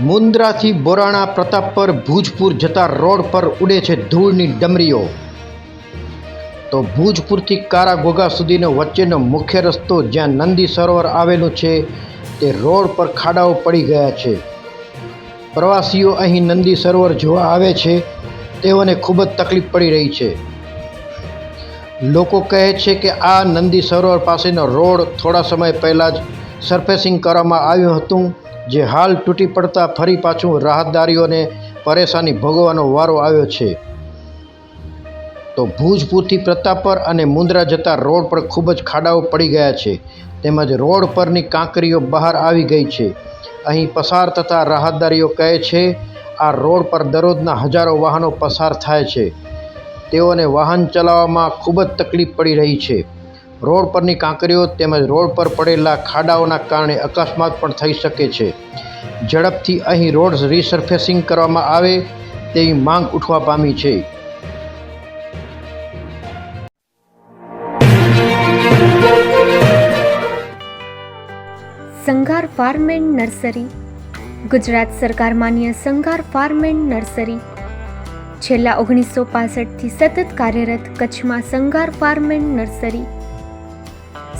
મુન્દ્રાથી બોરાણા પ્રતાપ પર ભૂજપુર જતા રોડ પર ઉડે છે ધૂળની ડમરીઓ. તો ભૂજપુરથી કારાગોગા સુધીનો વચ્ચેનો મુખ્ય રસ્તો જ્યાં નંદી સરોવર આવેલું છે, તે રોડ પર ખાડાઓ પડી ગયા છે. પ્રવાસીઓ અહીં નંદી સરોવર જોવા આવે છે, તેઓને ખૂબ જ તકલીફ પડી રહી છે. લોકો કહે છે કે આ નંદી સરોવર પાસેનો રોડ થોડા સમય પહેલાં જ સરફેસિંગ કરવામાં આવ્યું હતું, જે હાલ તૂટી પડતા ફરી પાછું રાહતદારીઓને પરેશાની ભોગવવાનો વારો આવ્યો છે. તો ભુજપુરથી પ્રતાપર અને મુંદ્રા જતા રોડ પર ખૂબ જ ખાડાઓ પડી ગયા છે. તેમજ રોડ પરની કાંકરીઓ બહાર આવી ગઈ છે. અહીં પસાર થતા રાહતદારીઓ કહે છે, આ રોડ પર દરરોજના હજારો વાહનો પસાર થાય છે. તેઓને વાહન ચલાવવામાં ખૂબ જ તકલીફ પડી રહી છે. રોડ પરની કાંકરીઓ તેમજ રોડ પર પડેલા ખાડાઓના કારણે અકસ્માત પણ થઈ શકે છે. ઝડપથી અહીં રોડ રિસર્ફેસિંગ કરવામાં આવે તેવી માંગ ઉઠવા પામી છે. Sanghar farm and nursery. Gujarat સરકાર માન્ય સંઘાર ફાર્મ એન્ડ નર્સરી. છેલ્લા ઓગણીસો પાસઠથી સતત કાર્યરત કચ્છમાં Sanghar farm and nursery.